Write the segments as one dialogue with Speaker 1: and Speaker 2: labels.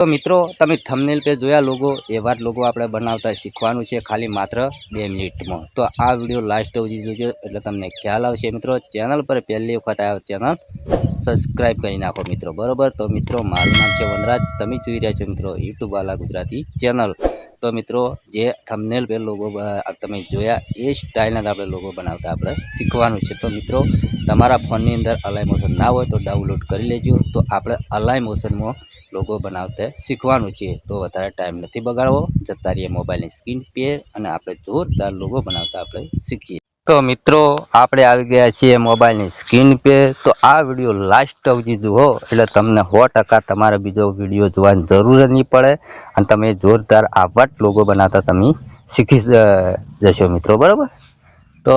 Speaker 1: તો મિત્રો, તમે થમનેલ પે જોયા લોગો એવા જ લોગો આપણે બનાવતા શીખવાનું છે ખાલી માત્ર બે મિનિટમાં. તો આ વીડિયો લાસ્ટ સુધી જોજો, એટલે તમને ખ્યાલ આવશે મિત્રો. ચેનલ પર પહેલી વખત આવ્યો ચેનલ સબસ્ક્રાઈબ કરી નાખો મિત્રો. બરોબર? તો મિત્રો, મારું નામ છે વનરાજ. તમે જોઈ રહ્યા છો મિત્રો યુટ્યુબ વાલા ગુજરાતી ચેનલ તો મિત્રો, જે થમનેલ પે લોગો તમે જોયા, એ સ્ટાઇલના આપણે લોગો બનાવતા આપણે શીખવાનું છે. તો મિત્રો, તમારા ફોનની અંદર અલાઈ મોશન ના હોય તો ડાઉનલોડ કરી લેજો. તો આપણે અલાઈ મોશનમાં લોગો બનાવતા શીખવાનું છે. તો વધારે ટાઈમ નથી બગાડવો. જતા રહીએ મોબાઈલની સ્ક્રીન પે અને આપણે જોરદાર લોગો બનાવતા આપણે શીખીએ. તો મિત્રો, આપણે આવી ગયા છીએ મોબાઈલની સ્ક્રીન પે. તો આ વીડિયો લાસ્ટ સુધી જુઓ. એટલે તમને સો ટકા તમારે બીજો વીડિયો જોવાની જરૂર જ નહીં પડે. અને તમે જોરદાર આવા લોગો બનાવતા તમે શીખી જશો મિત્રો. બરાબર? તો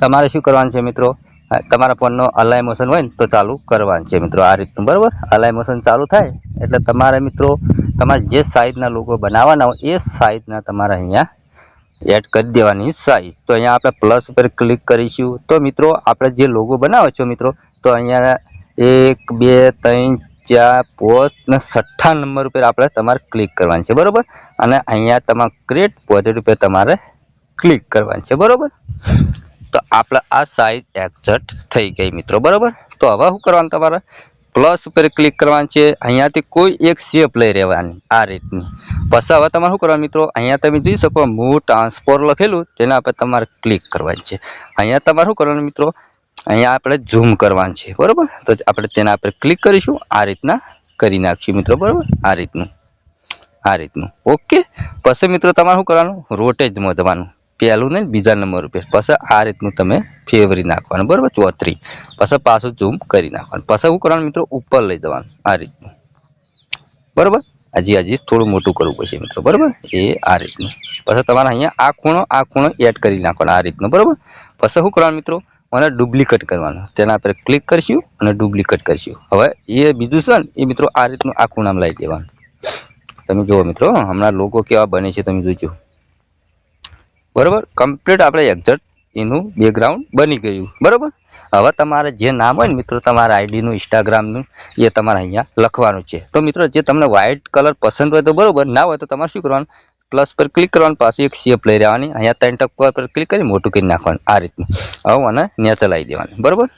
Speaker 1: તમારે શું કરવાનું છે મિત્રો? તમારા ફોનનો અલાય મોશન હોય ને તો ચાલુ કરવાનું છે મિત્રો આ રીતનું, બરાબર? અલાય મોશન ચાલુ થાય એટલે તમારે મિત્રો તમારે જે સાઈઝના લોગો બનાવવાના હોય એ સાઈઝના તમારે અહીંયા એડ કરી દેવાની સાઈઝ તો અહીંયા આપણે પ્લસ ઉપર ક્લિક કરીશું. તો મિત્રો આપણે જે લોગો બનાવો છો મિત્રો, તો અહીંયા એક, બે, ત્રણ, ચાર, પોચ ને છઠ્ઠા નંબર ઉપર આપણે તમારે ક્લિક કરવાનું છે, બરાબર? અને અહીંયા તમારે ક્રિએટ પોઝિટિવ ઉપર તમારે ક્લિક કરવાનું છે, બરાબર? આપણે આ સાઈઝ એક્ઝેટ થઈ ગઈ મિત્રો, બરાબર? તો હવે શું કરવાનું તમારે? પ્લસ ઉપર ક્લિક કરવાનું છે. અહીંયાથી કોઈ એક શેપ લઈ રહેવાની આ રીતની. પછી હવે તમારે શું કરવાનું મિત્રો? અહીંયા તમે જોઈ શકો મૂવ ટ્રાન્સફોર લખેલું, તેના પર તમારે ક્લિક કરવાની છે. અહીંયા તમારે શું કરવાનું મિત્રો? અહીંયા આપણે ઝૂમ કરવાનું છે, બરાબર? તો આપણે તેના પર ક્લિક કરીશું. આ રીતના કરી નાખીશું મિત્રો, બરાબર? આ રીતનું. આ રીતનું. ઓકે? પછી મિત્રો તમારે શું કરવાનું? રોટેજમાં જવાનું પહેલું ને બીજા નંબર ઉપર. પછી આ રીતનું તમે ફેવરી નાખવાનું, બરાબર? ચોત્રી. પછી પાછું ઝૂમ કરી નાખવાનું. પછી હું કરવાનું મિત્રો, ઉપર લઈ જવાનું આ રીતનું. બરાબર? હજી હજી થોડું મોટું કરવું પડશે મિત્રો, બરાબર? એ આ રીતનું. પછી તમારે અહીંયા આ ખૂણો આ ખૂણો એડ કરી નાખવાનો આ રીતનું, બરાબર? પછી શું કરવાનું મિત્રો, મને ડુપ્લિકેટ કરવાનું. તેના પર ક્લિક કરીશું અને ડુપ્લિકેટ કરીશું. હવે એ બીજું છે ને, એ મિત્રો આ રીતનું આ ખૂણામાં લઈ દેવાનું. તમે જુઓ મિત્રો, હમણાં લોકો કેવા બને છે તમે જોજો. બરાબર? કમ્પ્લીટ આપણે એક્ઝેક્ટ એનું બેકગ્રાઉન્ડ બની ગયું. બરાબર? હવે તમારે જે નામ હોય ને મિત્રો, તમારા આઈડીનું ઇન્સ્ટાગ્રામનું એ તમારે અહીંયા લખવાનું છે. તો મિત્રો, જે તમને વ્હાઇટ કલર પસંદ હોય તો બરાબર, ના હોય તો તમારે શું કરવાનું? પ્લસ પર ક્લિક કરવાનું, પાછું એક શેપ લઈ રહેવાની. અહીંયા ત્રણ ટક પર ક્લિક કરી મોટું કરી નાખવાનું, આ રીતનું. હવે આને નેચર લાવી દેવાનું, બરાબર?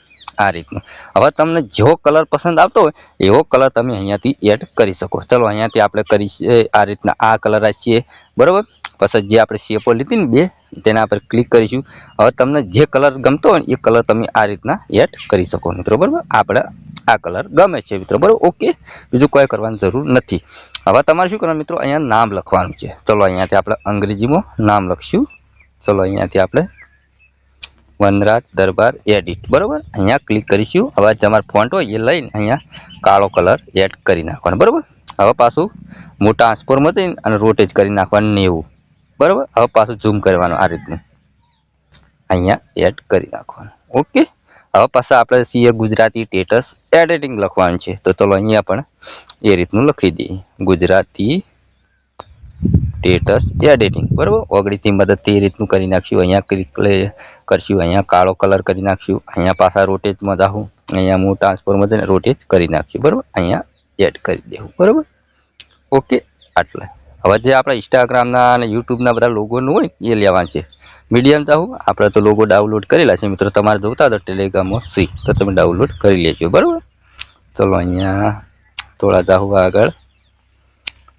Speaker 1: આ રીતનું. હવે તમને જેવો કલર પસંદ આવતો હોય, એવો કલર તમે અહીંયાથી એડ કરી શકો. ચલો, અહીંયાથી આપણે કરી આ રીતના આ કલર છીએ બરાબર? પછી જે આપણે શેપો લીધી ને બે, તેના પર ક્લિક કરીશું. હવે તમને જે કલર ગમતો હોય એ કલર તમે આ રીતના એડ કરી શકો મિત્રો, બરાબર? આપણે આ કલર ગમે છે, મિત્રો, બરાબર? ઓકે. બીજું કોઈ કરવાની જરૂર નથી. હવે તમારે શું કરવાનું, મિત્રો, અહીંયા નામ લખવાનું છે. ચલો, અહીંયાથી આપણે અંગ્રેજીમાં નામ લખશું. ચલો, અહીંયાથી આપણે વનરાજ દરબાર એડિટ બરાબર? અહીંયા ક્લિક કરીશું. હવે તમારો ફોન્ટ હોય, એ લઈને અહીંયા કાળો કલર એડ કરી નાખવાનો, બરાબર? હવે પાછું મોટા ટ્રાન્સફોર્મર જઈને અને રોટેજ કરી નાખવાનું નેવું. બરાબર? હવે પાછું ઝૂમ કરવાનું આ રીતનું. અહીંયા એડ કરી નાખવાનું. ઓકે હવે પાછા આપણે સીએ ગુજરાતી ટેટસ એડિટિંગ લખવાનું છે. તો ચલો અહીંયા પણ એ રીતનું લખી દઈએ. ગુજરાતી સ્ટેટસ એડિટિંગ બરાબર? ઓગળીથી મદદથી એ રીતનું કરી નાખશું અહીંયા ક્લિક કરશું. અહીંયા કાળો કલર કરી નાખ્યું. અહીંયા પાછા રોટેજમાં જાઉં. અહીંયા હું ટ્રાન્સફોર્મર રોટેજ કરી નાખશું બરાબર? અહીંયા એડ કરી દેવું. બરાબર? ઓકે આટલા. હવે જે આપણા ઇન્સ્ટાગ્રામના અને યુટ્યુબના બધા લોગોનું હોય એ લેવાનું છે. મીડિયમ ચાહું આપણે તો લોગો ડાઉનલોડ કરેલા છે. મિત્રો, તમારે જોતા હતા ટેલિગ્રામમાં સી તો તમે ડાઉનલોડ કરી લેજો, બરાબર? ચલો અહીંયા થોડા જાહું આગળ.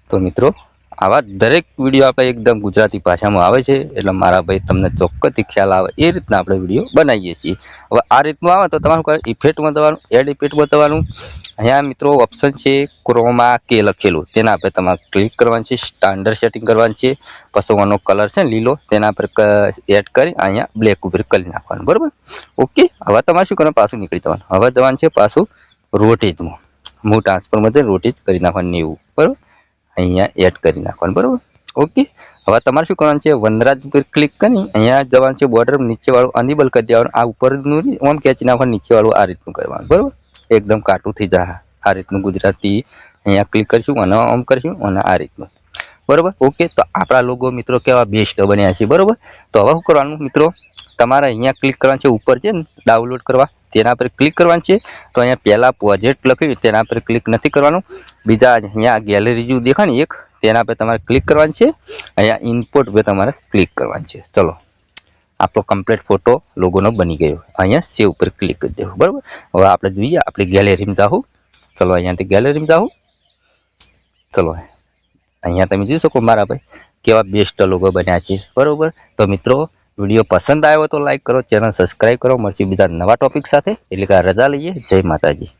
Speaker 1: તો મિત્રો આવા દરેક વીડિયો આપણે એકદમ ગુજરાતી ભાષામાં આવે છે, એટલે મારા ભાઈ તમને ચોક્કસથી ખ્યાલ આવે એ રીતના આપણે વીડિયો બનાવીએ છીએ. હવે આ રીતનું આવે તો તમારું ઇફેક્ટમાં દવાનું એડ ઇફેક્ટમાં દવાનું અહીંયા મિત્રો ઓપ્શન છે ક્રોમા કે લખેલું, તેના આપણે તમારે ક્લિક કરવાનું છે સ્ટાન્ડર્ડ સેટિંગ કરવાનું છે. પછી આનો કલર છે લીલો, તેના પર એડ કરી અહીંયા બ્લેક ઉપર કરી નાખવાનું, બરાબર? ઓકે, હવે તમારે શું કરવાનું? પાછું નીકળી જવાનું. હવે જવાનું છે પાછું રોટેજમાં. હું ટ્રાન્સફરમાં જઈને રોટેજ કરી નાખવાનું એવું, બરાબર? અહીંયા એડ કરી નાખવાનું, બરાબર? ઓકે હવે તમારે શું કરવાનું છે? વનરાજ ઉપર ક્લિક કરી અહીંયા જવાનું છે બોર્ડર નીચેવાળું અનિબલ કરી દેવાનું. આ ઉપરનું ઓમ ખેંચી નાખવાનું, નીચેવાળું આ રીતનું કરવાનું, બરાબર? એકદમ કાટું થઈ જાય. આ રીતનું ગુજરાતી અહીંયા ક્લિક કરીશું, અને ઓમ કરીશું, અને આ રીતનું. બરાબર? ઓકે તો આપણા લોગો મિત્રો કેવા બેસ્ટ બન્યા છે, બરાબર? તો હવે શું કરવાનું મિત્રો? તમારે અહીંયા ક્લિક કરવાનું છે, ઉપર છે ને ડાઉનલોડ કરવા. તેના પર ક્લિક કરવાનું છે. તો અહીંયા પહેલાં પ્રોજેક્ટ લખ્યું, તેના પર ક્લિક નથી કરવાનું. બીજા અહીંયા ગેલેરી જેવું દેખાય એક તેના પર તમારે ક્લિક કરવાનું છે. અહીંયા ઇમ્પોર્ટ પર તમારે ક્લિક કરવાનું છે. ચલો, આપણો કમ્પ્લીટ ફોટો લોગોનો બની ગયો. અહીંયા સેવ ઉપર ક્લિક કરી દેવું, બરાબર? હવે આપણે જોઈએ, આપણી ગેલેરીમાં જાઉં ચલો, અહીંયાથી ગેલેરીમાં જાઉં ચલો, અહીંયા તમે જોઈ શકો મારા ભાઈ કેવા બેસ્ટ લોગો બન્યા છે. બરાબર? તો મિત્રો વીડિયો પસંદ આવ્યો તો લાઈક કરો ચેનલ સબસ્ક્રાઈબ કરો. મળશે બીજા નવા ટોપિક સાથે. એટલે કે રજા લઈએ. જય માતાજી.